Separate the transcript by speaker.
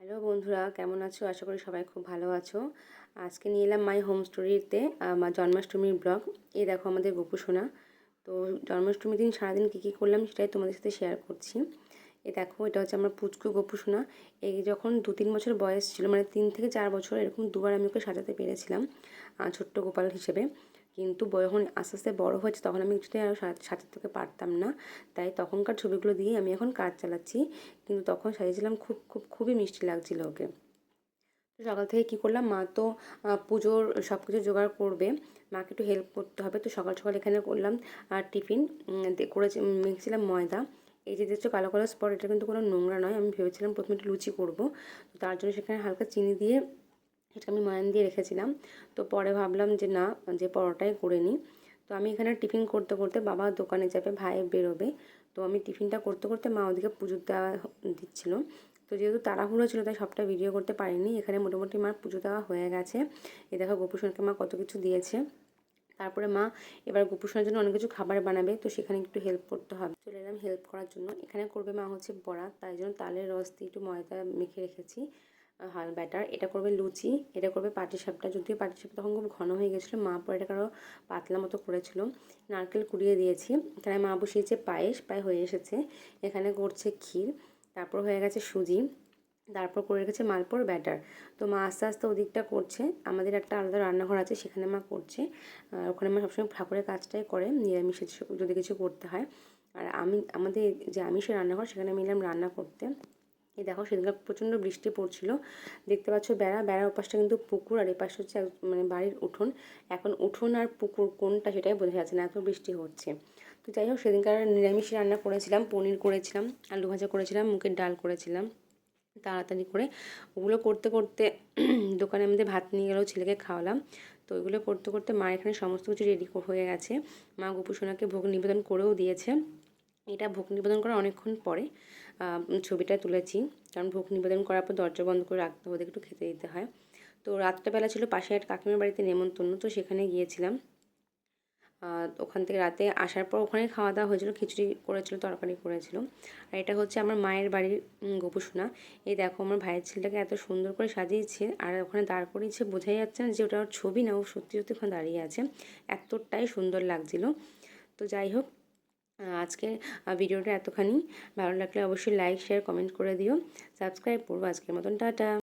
Speaker 1: Hello বন্ধুরা, কেমন আছো? আশা করি সবাই খুব ভালো আছো। আজকে নিয়ে এলাম মাই হোম স্টোরিতে আমার জন্মাষ্টমীর ব্লগ। এই দেখো আমাদের গোপু সোনা। তো জন্মাষ্টমীর দিন সারাদিন কী কী করলাম সেটাই তোমাদের সাথে শেয়ার করছি। এ দেখো, এটা হচ্ছে আমার পুচকু গোপু সোনা। এই যখন দু তিন বছর বয়স ছিল মানে তিন থেকে চার বছর, এরকম দুবার আমি ওকে সাজাতে পেরেছিলাম ছোট্ট গোপাল হিসেবে। কিন্তু যখন আস্তে আস্তে বড় হয়েছে তখন আমি কিছুতেই আরও সাজাতে পারতাম না। তাই তখনকার ছবিগুলো দিয়েই আমি এখন কাজ চালাচ্ছি। কিন্তু তখন সাজিয়েছিলাম খুব খুব, খুবই মিষ্টি লাগছিল ওকে। সকাল থেকে কী করলাম, মা তো পুজোর সব কিছু জোগাড় করবে। মাকে একটু হেল্প করতে হবে। তো সকাল সকাল এখানে করলাম, আর টিফিন করেছি মেখেছিলাম ময়দা। এই যে দেখছ কালো কালো স্পট এটা কিন্তু কোনো নোংরা নয়। আমি ভেবেছিলাম প্রথমে একটু লুচি করব। তার জন্য সেখানে হালকা চিনি দিয়ে এটা আমি ময়ান দিয়ে রেখেছিলাম। তো পরে ভাবলাম যে না, যে পরোটাই করে নিই। তো আমি এখানে টিফিন করতে করতে বাবা দোকানে যাবে, ভাই বেরোবে। তো আমি টিফিনটা করতে করতে মা ওদিকে পুজো দেওয়া দিচ্ছিল। তো যেহেতু তাড়াহুড়ো ছিল, তাই সবটা ভিডিও করতে পারিনি। এখানে মোটামুটি মার পুজো দেওয়া হয়ে গেছে। এ দেখো গোপুসনকে মা কত কিছু দিয়েছে। তারপরে মা এবার গোপুসনের জন্য অনেক কিছু খাবার বানাবে, তো সেখানে একটু হেল্প করতে হবে। চলে এলাম হেল্প করার জন্য। এখানে করবে মা হচ্ছে বড়া, তাই জন্য তালের রস দিয়ে একটু ময়দা মেখে রেখেছি। হাল ব্যাটার, এটা করবে লুচি, এটা করবে পাটিসাপটা যদিও পাটিসাপটা তখন খুব ঘন হয়ে গেছিল, মা পরে এটা আরও পাতলা মতো করেছিল। নারকেল কুড়িয়ে দিয়েছি এখানে মা বসিয়েছে পায়েস, প্রায় হয়ে এসেছে। এখানে করছে ক্ষীর, তারপর হয়ে গেছে সুজি, তারপর করে রেখেছে মালপোর ব্যাটার। তো মা আস্তে আস্তে ওদিকটা করছে, আমাদের একটা আলাদা রান্নাঘর আছে, সেখানে মা করছে। ওখানে মা সবসময় ঠাকুরের কাজটাই করে নিরামিষে যদি কিছু করতে হয়। আর আমি, আমাদের যে আমিষের রান্নাঘর, সেখানে আমি এলাম রান্না করতে। দেখো সেদিনকার প্রচণ্ড বৃষ্টি পড়ছিল। দেখতে পাচ্ছ বেড়া, বেড়ার ওপাশটা কিন্তু পুকুর আর এপাশে হচ্ছে মানে বাড়ির উঠোন। এখন উঠোন আর পুকুর কোনটা সেটাই বোঝা যাচ্ছে না, এত বৃষ্টি হচ্ছে। তো যাই হোক, সেদিনকার নিরামিষ রান্না করেছিলাম, পনির করেছিলাম, আলু ভাজা করেছিলাম মুখের ডাল করেছিলাম। তাড়াতাড়ি করে ওগুলো করতে করতে দোকানে আমাদের ভাত নিয়ে গেলেও ছেলেকে খাওয়ালাম। তো ওইগুলো করতে করতে মা এখানে সমস্ত কিছু রেডি হয়ে গেছে। মা গোপুসোনাকে ভোগ নিবেদন করেও দিয়েছে। এটা ভোগ নিবেদন করার অনেকক্ষণ পরে ছবিটা তুলেছি। কারণ ভোগ নিবেদন করার পর দরজা বন্ধ করে রাখতে হবে একটু খেতে দিতে হয়। তো রাত্রেবেলা ছিল পাশে এক কাকিমার বাড়িতে নেমন্তন্ন, তো সেখানে গিয়েছিলাম। ওখান থেকে রাতে আসার পর ওখানে খাওয়া দাওয়া হয়েছিল, খিচুড়ি করেছিল, তরকারি করেছিল। আর এটা হচ্ছে আমার মায়ের বাড়ির গোপুসোনা এই দেখো আমার ভাইয়ের ছেলেটাকে এত সুন্দর করে সাজিয়েছে, আর ওখানে দাঁড় করিয়েছে, বোঝাই যাচ্ছে না যে ওটা ওর ছবি না, ও সত্যি সত্যি ওখানে দাঁড়িয়ে আছে। এতটাই সুন্দর লাগছিল। তো যাই হোক আজকের ভিডিওটা এতখানি। ভালো লাগলে অবশ্যই লাইক শেয়ার কমেন্ট করে দিও। সাবস্ক্রাইব করব আজকের মতন। টাটা।